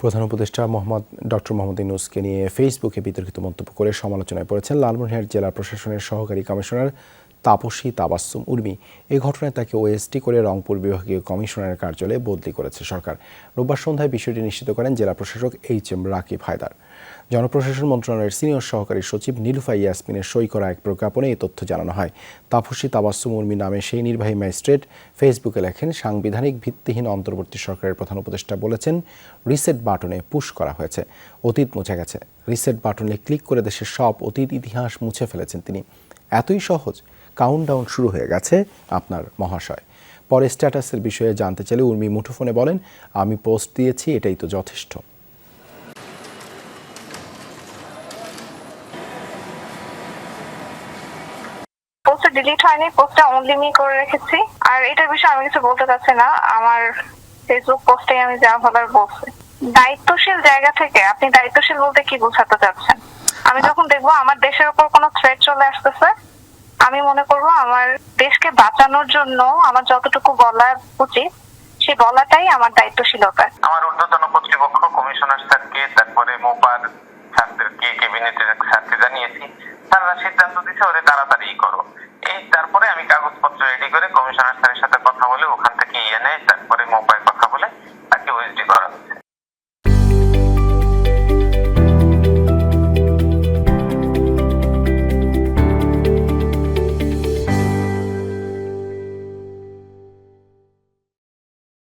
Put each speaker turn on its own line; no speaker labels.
প্রধান উপদেষ্টা মোহাম্মদ, ডক্টর মোহাম্মদ ইউনুসকে নিয়ে ফেসবুকে বিতর্কিত মন্তব্য করে সমালোচনায় পড়েছেন লালমনিরহাট জেলা প্রশাসনের সহকারী কমিশনার তাপসী তাবাসসুম উর্মি। এই ঘটনায় তাকে ওএসটি করে রংপুর বিভাগীয় কমিশনারের কার্যালয়ে বদলি করেছে সরকার। রোববার সন্ধ্যায় বিষয়টি নিশ্চিত করেন জেলা প্রশাসক এইচ এম রাকিব হায়দার। জনপ্রশাসন মন্ত্রণালয়ের সিনিয়র সহকারী সচিব নীলুফা ইয়াসমিনের সই করা এক প্রজ্ঞাপনে এই তথ্য জানানো হয়। তাপসী তাবাসসুম উর্মি নামে সেই নির্বাহী ম্যাজিস্ট্রেট ফেসবুকে লেখেন, সাংবিধানিক ভিত্তিহীন অন্তর্বর্তী সরকারের প্রধান উপদেষ্টা বলেছেন, রিসেট বাটনে পুশ করা হয়েছে। অতীত মুছে গেছে। রিসেট বাটনে ক্লিক করে দেশের সব অতীত ইতিহাস মুছে ফেলেছেন তিনি। এতই সহজ। কাউন্টডাউন শুরু হয়ে গেছে আপনার মহাশয়। পরে স্ট্যাটাসের বিষয়ে জানতে চাইলে উর্মি মুঠোফোনে বলেন, আমি পোস্ট দিয়েছি, এটাই তো যথেষ্ট।
পোস্টটা ডিলিট হয়নি পোস্টটা অনলি মি করে রেখেছি। আর এটার বিষয়ে আমি কিছু বলতে চাচ্ছি না, আমার ফেসবুক পোস্টে আমি যা বলার বলছি। দায়িত্বশীল জায়গা থেকে আপনি দায়িত্বশীল বলতে কি বোঝাতে চাচ্ছেন? আমি যখন দেখব আমার দেশের উপর কোনো থ্রেট চলে আসতেছে আমি মনে করব আমার দেশকে বাঁচানোর জন্য আমার যতটুকু বলা উচিত, সে বলাটাই আমার দায়িত্বশীলতা
আমার ঊর্ধ্বতন কর্তৃপক্ষ, কমিশনার স্যারকে, তারপরে মোপার স্যারদেরকে, ক্যাবিনেটের স্যারকে জানিয়েছি, তারা সিদ্ধান্ত দিচ্ছে ওরে তাড়াতাড়ি করো। এই তারপরে আমি কাগজপত্র রেডি করে কমিশনার স্যারের সাথে কথা বলে ওখান থেকে এনে তারপরে মোপায় কথা বলে